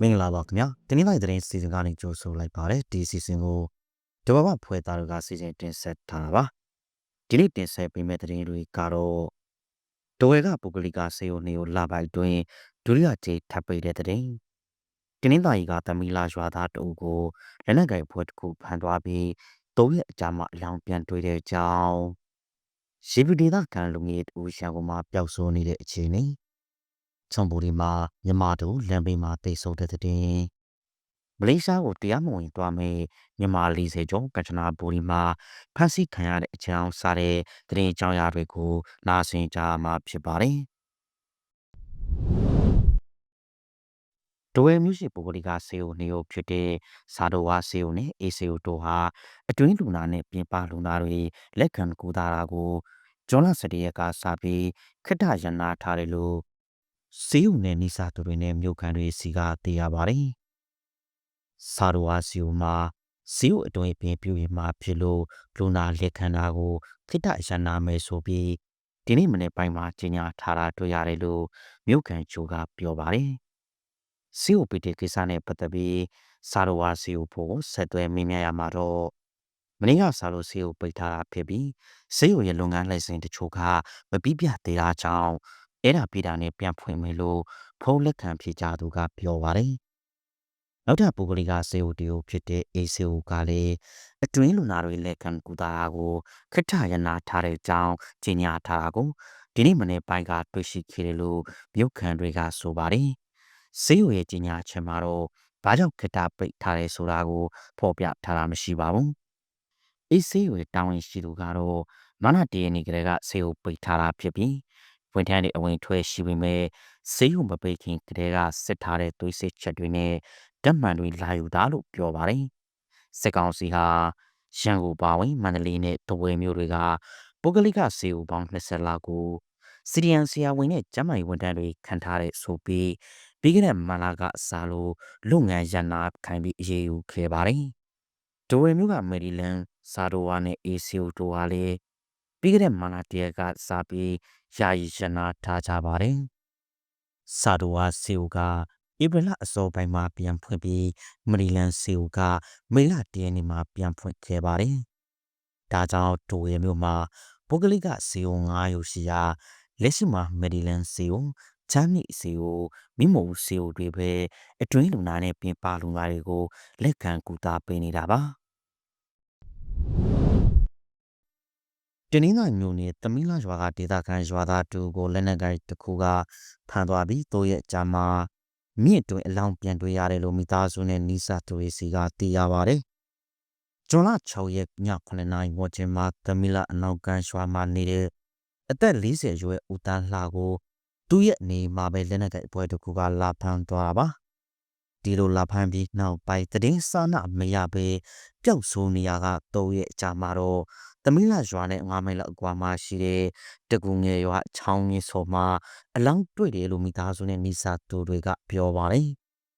မင်္ဂလာပါခင်ဗျာတင်းနေ့တိုင်းစီစဉ်ကနေကြိုဆိုလိုက်ပါတယ်ဒီစီစဉ်ကိုတဘာဝဖွဲ့သားတို့ကစီစဉ်တင်ဆက်ထားတာပါဒီနေ့တင်ဆက်ပေးမယ့်သတင်းတွေကတော့ဒဝဲကပုဂ္ဂလိကစေယုံနေကိုလာပိုက်တွင်ဒုတိယကြေးထပ်ပိတ်တဲ့သတင်းတင်းနေ့တိုင်းကသမီလာရွာသားတအုပ်ကိုလက်နက်ကိုင်ဖွဲ့တစ်ခုဖမ်းသွားပြီးသုံးရက်အကြာမှအလောင်းပြန်တွေ့တဲ့အကြောင်းရှိပဒေသခံလူငယ်တူရှန်ကုန်မှာပျောက်ဆုံးနေတဲ့အခြေအနေ ချွန်ပူဒီမှာမြန်မာတို့လမ်းဘေးမှာတိတ်ဆုံတဲ့တဲ့မလေးရှားကိုတရားမဝင်သွားမယ်မြန်မာ40ကျော်ကချနာဘူဒီမှာဖမ်းဆီးခံရတဲ့အကြောင်းစားတဲ့သတင်းအကြောင်းအရာတွေကိုနားဆင်ကြမှာဖြစ်ပါတယ်ဒဝဲမျိုးရှိပုဂ္ဂလိကဆေးုံနေုံဖြစ်တဲ့စာတော်ဝါဆေးုံနဲ့အေဆေုံတို့ဟာအတွင်းလူနာနဲ့ပြင်ပလူနာတွေလက်ခံကူတာတာကိုဂျွန်လစတရက်ကစပြီးခက်ထရနာထားတယ်လို့ စေးုံနဲ့နိစာသူတွေနဲ့မြို့ခံတွေစီကသိရပါတယ်။စာတော်ဝါစီယုံမှာစေးုံအတွင်းပင်ပြူရင်မှာဖြစ်လို့လူနာလက်ခံတာကိုခိတရနာမယ်ဆိုပြီးဒီနေ့မနေ့ပိုင်းမှာကြီးညာထားတာတွေ့ရတယ်လို့မြို့ခံချိုကပြောပါတယ်။စေးုံပီတီကိစ္စနဲ့ပတ်သက်ပြီးစာတော်ဝါစီယုံဖို့ဆက်သွယ်မိမြရမှာတော့မင်းကစာလို့စေးုံပိတ်ထားတာဖြစ်ပြီးစေးုံရဲ့လုပ်ငန်းလိုင်စင်တချို့ကမပြီးပြသေးတာကြောင့် အဲ့ဒါပြည်တာနဲ့ပြန်ဖွင့်မယ်လို့ဖုန်းလက်ခံဖြေကြသူကပြောပါတယ်။နောက်ထပ်ပုဂ္ဂလိကစေအိုတီယိုဖြစ်တဲ့ ACO ကလည်းအတွင်းလူနာတွေလက်ခံကူတာကိုခက်ထရနာထားတဲ့အကြောင်းကြီးညာထားတာကိုဒီနေ့မနေ့ပိုင်းကတွေ့ရှိခဲ့တယ်လို့မြို့ခံတွေကဆိုပါတယ်။စေအိုရဲ့ကြီးညာချက်မှာတော့ဘာကြောင့်ခက်တာပိတ်ထားတယ်ဆိုတာကိုဖော်ပြထားတာမရှိပါဘူး။ ACO ရဲ့တာဝန်ရှိသူကတော့မနတရနေကလေးကစေအိုပိတ်ထားတာဖြစ်ပြီး ဝန်ထမ်းတွေအဝင်ထွက်ရှိပေမဲ့ဆေးရုံမပိတ်ခင်ကတည်းကစစ်ထားတဲ့သွေးစစ်ချက်တွေနဲ့ဓာတ်မှန်တွေလာယူတာလို့ပြောပါတယ်။စစ်ကောင်စီဟာရန်ကုန်ပါဝင်မန္တလေးနဲ့တဝဲမြို့တွေကပုဂ္ဂလိကဆေးရုံပေါင်း20လောက်ကိုစီဒီယန်ဆရာဝန်နဲ့ကျန်းမာရေးဝန်ထမ်းတွေခံထားတဲ့ဆိုပြီးပြီးခဲ့တဲ့မလာကအစားလို့လုပ်ငန်းရန်နာခိုင်းပြီးအရေးယူခဲ့ပါတယ်။ဒိုဝဲမြို့ကမယ်ရီလန်စာဒိုဝါနဲ့အေစီယိုတိုဟာလည်းပြီးခဲ့တဲ့မလာတရက်ကစားပြီး ယာယီရနာထားကြပါတယ်။စာဒိုဝါစီယိုကဧပြီလအစောပိုင်းမှာပြန်ဖွင့်ပြီးမရီလန်စီယိုကမေလတရနေ့မှာပြန်ဖွင့်ခဲ့ပါတယ်။ဒါကြောင့်ဒိုရဲမြို့မှာပုဂ္ဂလိကစီယို9ရုပ်ရှိရာလက်ရှိမှာမရီလန်စီယိုချမ်းမြေစီယိုမိမိုစီယိုတွေပဲအတွင်းလူနာနဲ့ပြင်ပလူနာတွေကိုလက်ခံကူတာပေးနေတာပါ။ တနင်္လာမြို့နယ်သမီးလာရွာကဒေသခံရွာသားတူကိုလက်နက်ကိုင်တစ်ခုကဖမ်းသွားပြီးတိုးရဲ့ကြာမှာမြင့်တွင်အလောင်းပြန်တွေ့ရတယ်လို့မိသားစုနဲ့နီးစပ်သူတွေစီကသိရပါတယ်။ကျွန်းလ6ရက်ည9နာရီဝန်းကျင်မှာသမီးလာအနောက်ကန်ရွာမှာနေတဲ့အသက်40ရွယ်ဦးတန်းလှကိုသူ့ရဲ့နေမှာပဲလက်နက်ကိုင်အဖွဲ့တစ်ခုကလာဖမ်းသွားတာပါ။ ဒီလိုလာဖမ်းပြီးနောက်ပိုင်းတည်င်းစာနာမရပဲပျောက်ဆိုးနေရကတော့ရဲ့အကြမှာတော့သမီးလာရွာနဲ့9မိုင်လောက်အကွာမှာရှိတဲ့တကူငယ်ရွာချောင်းကြီးဆော်မှာအလောင်းတွေ့တယ်လို့မိသားစုနဲ့မိသားစုတွေကပြောပါတယ်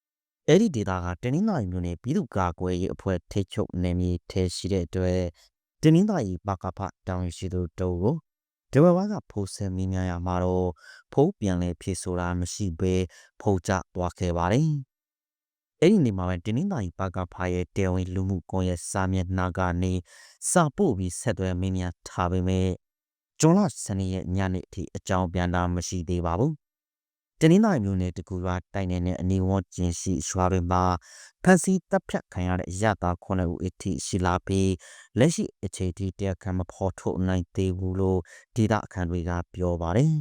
။အဲ့ဒီဒေတာကတနင်္လာရီမြို့နယ်ပြည်သူ့ကာကွယ်ရေးအဖွဲ့ထိချုပ်နေမြေထဲရှိတဲ့အတွက်တနင်္လာရီပကဖတောင်ရှိသူတို့ကိုဒဝဝါကဖိုးဆယ်မင်းများရမှာတော့ဖိုးပြန်လဲဖြေဆိုတာမရှိဘဲဖိုးကြသွားခဲ့ပါတယ်။ အဲ့ဒီနေ့မှာပဲတင်းနှင်းသားကြီးပါကဖာရဲ့တဲဝင်လူမှုကွန်ရက်စာမျက်နှာကနေစာပို့ပြီးဆက်သွယ်မင်းများထားပေမဲ့ကျွန်းလစနေရဲ့ညနေအထိအကြောင်းပြန်တာမရှိသေးပါဘူး။တင်းနှင်းသားမျိုးနဲ့တကူရွာတိုင်နေတဲ့အနီဝန်းကျင်ရှိရွာတွေမှာဖန်စီတပ်ဖြတ်ခံရတဲ့အရသာခုနှစ်ဦးအထိရှိလာပြီးလက်ရှိအခြေအထိတရားခံမဖော်ထုတ်နိုင်သေးဘူးလို့ဒေသခံတွေကပြောပါတယ်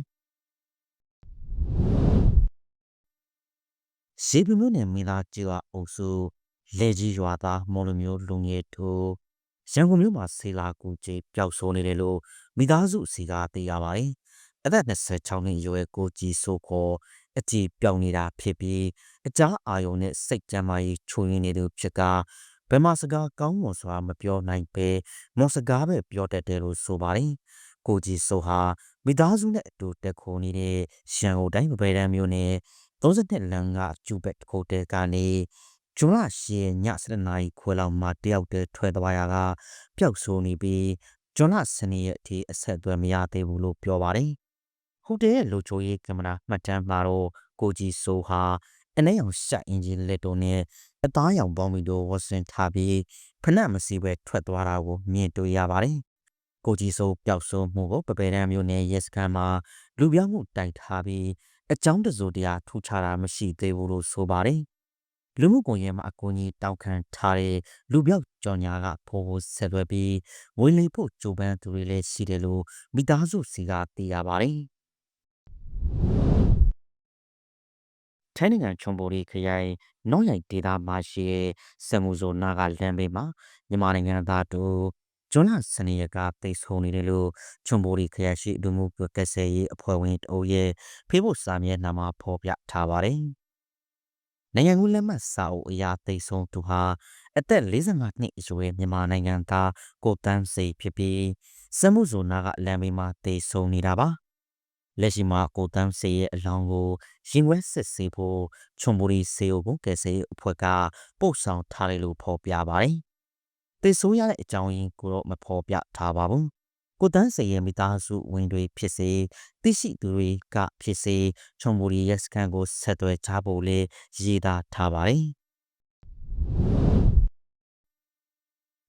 ။ ရှေးပြမြို့နယ်မင်းသားကျွာအုပ်စုလက်ကြီးရွာသားမော်လမျိုးလူငယ်တို့ရန်ကုန်မြို့မှာဆေလာကူကြီးပျောက်ဆုံးနေတယ်လို့မိသားစုစီကသိရပါတယ်။အသက်26နှစ်ရွယ်ကိုကြီးဆိုခေါ်အကြည့်ပျောက်နေတာဖြစ်ပြီးအကြအာယုံနဲ့စိတ်ကြမ်းမာရေးချိုးရင်းနေသူဖြစ်ကဘယ်မှာစကားကောင်းမွန်စွာမပြောနိုင်ပဲမော်စကားပဲပြောတတ်တယ်လို့ဆိုပါတယ်။ကိုကြီးဆိုဟာမိသားစုနဲ့အတူတက်ခိုးနေတဲ့ရန်ကုန်တိုင်းဗပေတန်းမြို့နယ် 32လမ်းကကျူဘက်ဟိုတယ်ကနေဂျွန်လ10ည7နာရီခွဲလောက်မှာတယောက်တည်းထွက်သွားရကပျောက်ဆိုးနေပြီးဂျွန်လ12ရက်အထိအဆက်အသွယ်မရသေးဘူးလို့ပြောပါတယ်။ဟိုတယ်ရဲ့လိုချိုရေးကင်မရာမှတ်တမ်းမှာတော့ကိုကြီးဆိုဟာအနှဲရောင်ရှက်အင်ဂျင်လက်တုံနဲ့အသားရောင်ပေါင်းပြီးတော့ဝတ်ဆင်ထားပြီးဖနက်မစီပဲထွက်သွားတာကိုမြင်တွေ့ရပါတယ်။ကိုကြီးစိုးပျောက်ဆုံးမှုကိုပပယ်တန်းမျိုးနဲ့ရက်စကန်မှာလူပြောင်းမှုတိုက်ထားပြီး အကြောင်းတစိုးတရားထူခြားတာမရှိသေးဘူးလို့ဆိုပါတယ်။လူမှုကွန်ရက်မှာအကူအညီတောက်ခံထားတဲ့လူပြောက်ကြော်ညာကဖိုးဖို့ဆက်သွဲပြီးဝင်လေဖို့ကြိုးပမ်းသူတွေလည်းရှိတယ်လို့မိသားစုစီကသိရပါတယ်။ထိုင်းနိုင်ငံချွန်ပိုရီခရိုင်နော့ရိုင်ဒေသမှာရှိတဲ့စမူဇိုနာကလမ်းဘေးမှာမြန်မာနိုင်ငံသားတို့ ဂျွန်လစနေရကတိတ်ဆုံနေတယ်လို့ချွန်ပိုရီခရိုင်ရှိလူမှုကက်ဆယ်ရေးအဖွဲ့ဝင်တအုပ်ရဲ့ဖေးဖို့စာမျက်နှာမှာဖော်ပြထားပါတယ်။နိုင်ငံကူးလက်မှတ်စာအုပ်အရာတိတ်ဆုံသူဟာအသက်45နှစ်အရွယ်မြန်မာနိုင်ငံသားကိုတန်းစိဖြစ်ပြီးစမှုဇိုနာကလမ်းဘေးမှာတိတ်ဆုံနေတာပါ။လက်ရှိမှာကိုတန်းစေရဲ့အလောင်းကိုရင်ဝဲစစ်ဆေးဖို့ချွန်ဘူရီစေအိုကိုကယ်ဆယ်အဖွဲ့ကပို့ဆောင်ထားတယ်လို့ဖော်ပြပါတယ်။ တေဆိုးရတဲ့အကြောင်းရင်းကိုတော့မဖော်ပြထားပါဘူး။ကိုတန်းစေရဲ့မိသားစုဝင်တွေဖြစ်စေသိရှိသူတွေကဖြစ်စေချွန်ဘူရီရဲ့စကန်ကိုဆက်သွယ်ချဖို့လေရေးသားထားပါတယ်။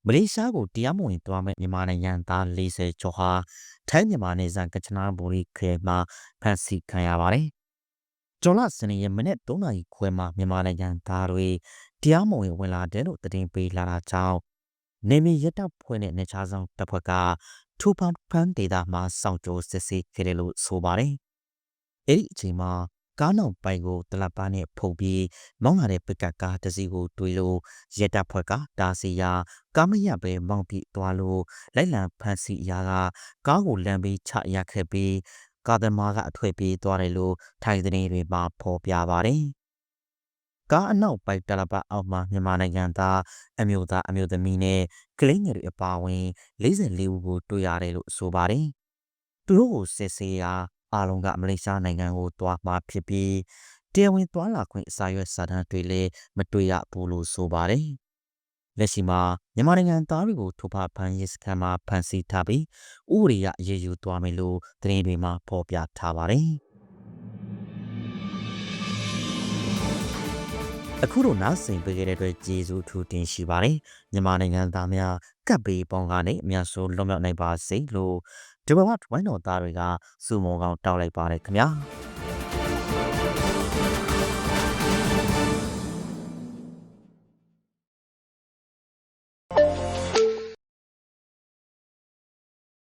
မလေးရှားကိုတရားမဝင်သွားမဲ့မြန်မာနိုင်ငံသား40ကျော်ဟာထိုင်းမြန်မာနယ်စပ်ကချနာဘူရီခဲမှာဖမ်းဆီးခံရပါတယ်။ကျော်လစနေရဲ့မနေ့3နာရီခွဲမှာမြန်မာနိုင်ငံသားတွေတရားမဝင်ဝင်လာတယ်လို့သတင်းပေးလာတာကြောင့် နေမီရတပ်ဖွဲ့နဲ့နေချာဆောင်တပ်ဖွဲ့ကထူပန်ဖန်ဒေတာမှာစောင့်ကြိုးစစ်ဆေးခဲ့တယ်လို့ဆိုပါတယ်။အဲ့ဒီအချိန်မှာကားနောက်ပိုင်ကိုတလပားနဲ့ဖုန်ပြီးမောင်းလာတဲ့ပကတ်ကားတစ်စီးကိုတွေးလို့ရက်တပ်ဖွဲ့ကတာစီယာကားမရပဲမောင်းပြီးသွားလို့လိုက်လံဖမ်းဆီးရာကကားကိုလမ်းပြီးချရခဲ့ပြီးကားသမားကအထွေပြေးသွားတယ်လို့ထိုင်သတင်းတွေမှာဖော်ပြပါတယ်။ ကားအနောက်ပိုက်တလပအောက်မှာမြန်မာနိုင်ငံသားအမျိုးသားအမျိုးသမီးနဲ့ကလေးငယ်တွေအပါအဝင်44ဦးကိုတွေ့ရတယ်လို့ဆိုပါတယ်။သူတို့ကိုစစ်ဆေးရာအားလုံးကမလေးရှားနိုင်ငံကိုသွားမှာဖြစ်ပြီးတရားဝင်သွားလာခွင့်အစာရွက်စာတမ်းတွေလည်းမတွေ့ရဘူးလို့ဆိုပါတယ်။လက်ရှိမှာမြန်မာနိုင်ငံသားတွေကိုထိုးဖဖမ်းရေးစခန်းမှာဖမ်းဆီးထားပြီးဥပဒေအရေးယူသွားမယ်လို့သတင်းတွေမှာဖော်ပြထားပါတယ်။ အခုတော့နားဆင်ပေးခဲ့တဲ့အတွက်ကျေးဇူးထူးတင်ရှိပါတယ်မြန်မာနိုင်ငံသားများကပ်ပေးပေါင်းကနေအများဆုံးလွတ်မြောက်နိုင်ပါစေလို့ဒီဘဝဝိုင်းတော်သားတွေကစုမုံကောင်တောက်လိုက်ပါတယ်ခင်ဗျာ။